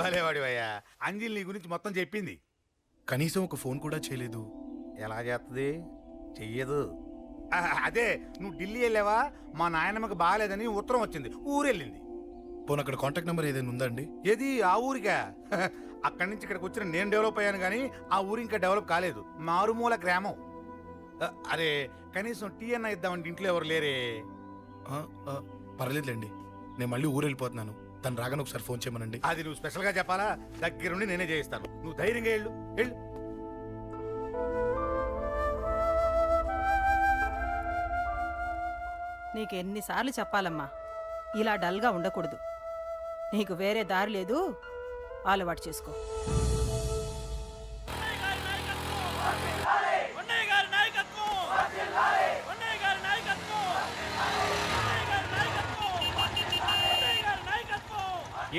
భలేవాడివయ్యా అంజలి నీ గురించి మొత్తం చెప్పింది. కనీసం ఒక ఫోన్ కూడా చేయలేదు. ఎలా చేస్తుంది చెయ్యదు. ఆ, అదే నువ్వు ఢిల్లీ వెళ్ళావా? మా నాయనమ్మకి బాగాలేదని ఉత్తరం వచ్చింది. ఊరెళ్ళింది. పోనీ అక్కడ కాంటాక్ట్ నెంబర్ ఏదైనా ఉందా అండి? ఏది? ఆ ఊరికా? అక్కడి నుంచి ఇక్కడికి వచ్చిన నేను డెవలప్ అయ్యాను కానీ ఆ ఊరు ఇంకా డెవలప్ కాలేదు. మారుమూల గ్రామం. ఆ, అరే కనీసం టీ అన్న ఇద్దామంటే ఇంట్లో ఎవరు లేరే? ఆ, ఆ, పర్లేదులేండి. నేను మళ్ళీ ఊరు వెళ్ళిపోతున్నాను తను రాగానే ఒకసారి ఫోన్ చేయమనండి. అది నువ్వు స్పెషల్గా చెప్పాలా? దగ్గరుండి నేనే చేయిస్తాను. నువ్వు ధైర్యంగా వెళ్ళు. వెళ్ళు. నీకు ఎన్నిసార్లు చెప్పాలమ్మా? ఇలా డల్గా ఉండకూడదు. నీకు వేరే దారి లేదు. అలవాటు చేసుకో.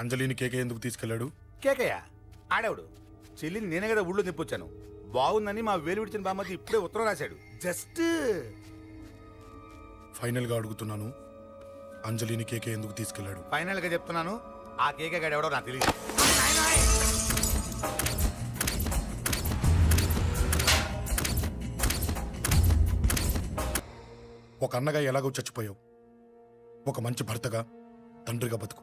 అంజలిని కేకే ఎందుకు తీసుకెళ్ళాడు కేకయ్య ఆడవుడు? చెల్లిని నేనే కదా ఊళ్ళో నిప్పొచ్చాను బాగుందని మా వేలు విడిచిన బామ్మది ఇప్పుడే ఉత్తరం రాశాడు. జస్ట్ ఫైనల్గా అడుగుతున్నాను అంజలిని కేకే ఎందుకు తీసుకెళ్ళాడు ఫైనల్గా చెప్తున్నాను ఆ కేకే గడ ఎవడో నాకు తెలియదు ఒక అన్నగా ఎలాగో చచ్చిపోయావు. ఒక మంచి భర్తగా తండ్రిగా బతుకు.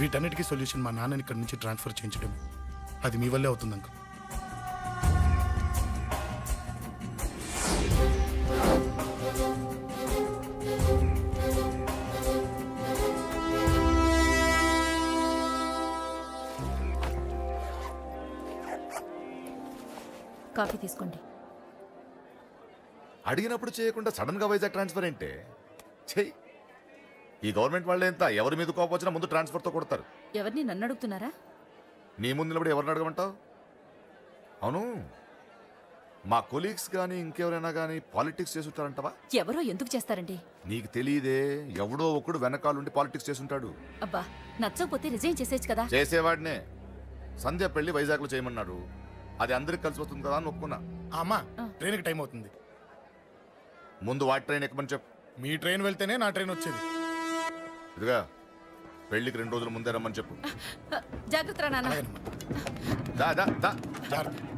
వీటన్నిటికీ సొల్యూషన్ మా నాన్నని ఇక్కడి నుంచి ట్రాన్స్ఫర్ చేయించడం అది మీ వల్లే అవుతుంది అంకుల్. కాఫీ తీసుకోండి. అడిగినప్పుడు చేయకుండా సడన్గా వైజాగ్ ట్రాన్స్ఫర్ ఏంటే? చెయ్యి. ఈ గవర్నమెంట్ వాళ్ళే ఎంత? ఎవరి మీద కోపం వచ్చినా ముందు ట్రాన్స్ఫర్తో కొడతారు. ఎవరిని? నన్ను అడుగుతున్నారా? నీ ముందు నిలబడి ఎవరిని అడగమంటావు? అవును. మా కొలీగ్స్ కానీ ఇంకెవరైనా కానీ పాలిటిక్స్ చేస్తుంటారంటవా ఎవరో ఎందుకు చేస్తారండి? నీకు తెలియదే ఎవడో ఒకడు వెనకాలండి పాలిటిక్స్ చేస్తుంటాడు అబ్బా నచ్చకపోతే రిజైన్ చేసేచ్చు కదా? చేసేవాడినే. సంధ్య పెళ్ళి వైజాగ్లో చేయమన్నాడు. అది అందరికి కలిసి వస్తుంది కదా అని ఒప్పుకున్నా. అమ్మా ట్రైన్కి టైం అవుతుంది. ముందు వాటి ట్రైన్ ఎక్కమని చెప్పు. మీ ట్రైన్ వెళ్తేనే నా ట్రైన్ వచ్చేది. ఇదిగా పెళ్ళికి రెండు రోజుల ముందే రమ్మని చెప్పు. జాగ్రత్త నాన్న. దా దా దా. జాగ్రత్త.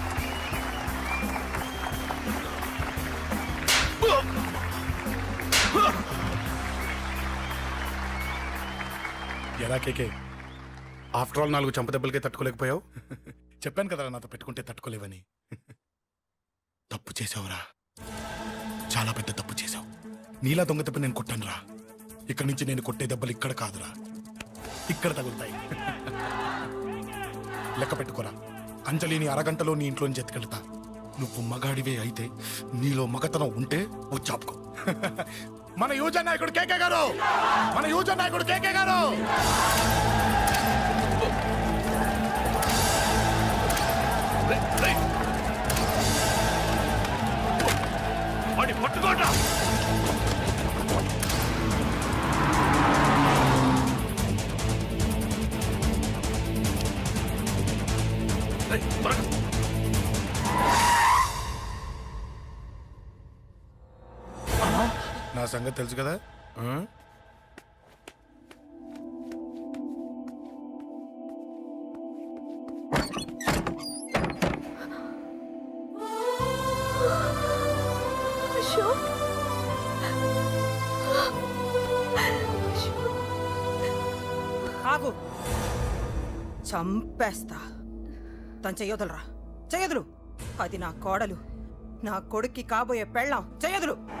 ఎలా కేకే? ఆఫ్టర్ ఆల్ నాలుగు చంపదెబ్బలకే తట్టుకోలేకపోయావు? చెప్పాను కదా నాతో పెట్టుకుంటే తట్టుకోలేవని. తప్పు చేసావురా చాలా పెద్ద తప్పు చేసావు నీలా దొంగ దెబ్బ నేను కొట్టానురా. ఇక్కడి నుంచి నేను కొట్టే దెబ్బలు ఇక్కడ కాదురా. ఇక్కడ తగులుతాయి. లెక్క పెట్టుకోరా. అంజలిని అరగంటలో నీ ఇంట్లోంచి ఎత్తుకెళ్తా. నువ్వు మగాడివే అయితే నీలో మగతనం ఉంటే ఓ చాపుకో. మన యువజన నాయకుడు కేకే గారు! మన యువజన నాయకుడు కేకే గారు! పట్టుకోట సంగతి తెలుసు కదా? ఆగు. చంపేస్తా. తను చెయ్యొదలరా? చెయ్యదులు. అది నా కోడలు. నా కొడుక్కి కాబోయే పెళ్ళాం. చెయ్యదులు.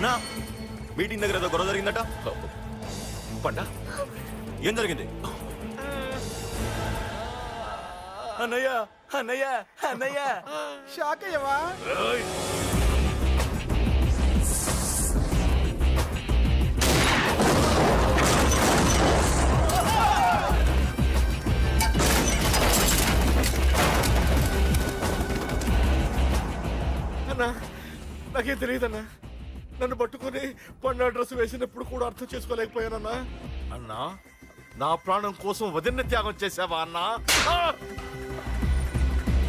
అన్నా మీటింగ్ దగ్గర ఏదో గొడవ జరిగిందట? పండా ఏం జరిగింది? అన్నయ్య అన్నయ్య అన్నయ్య. షాక్ అయ్యవా? అన్నా నాకేం తెలియదన్నా. నన్ను పట్టుకొని పండు డ్రెస్ వేసినప్పుడు కూడా అర్థం చేసుకోలేకపోయానన్నా. అన్నా నా ప్రాణం కోసం వదిన త్యాగం చేసావా అన్నా?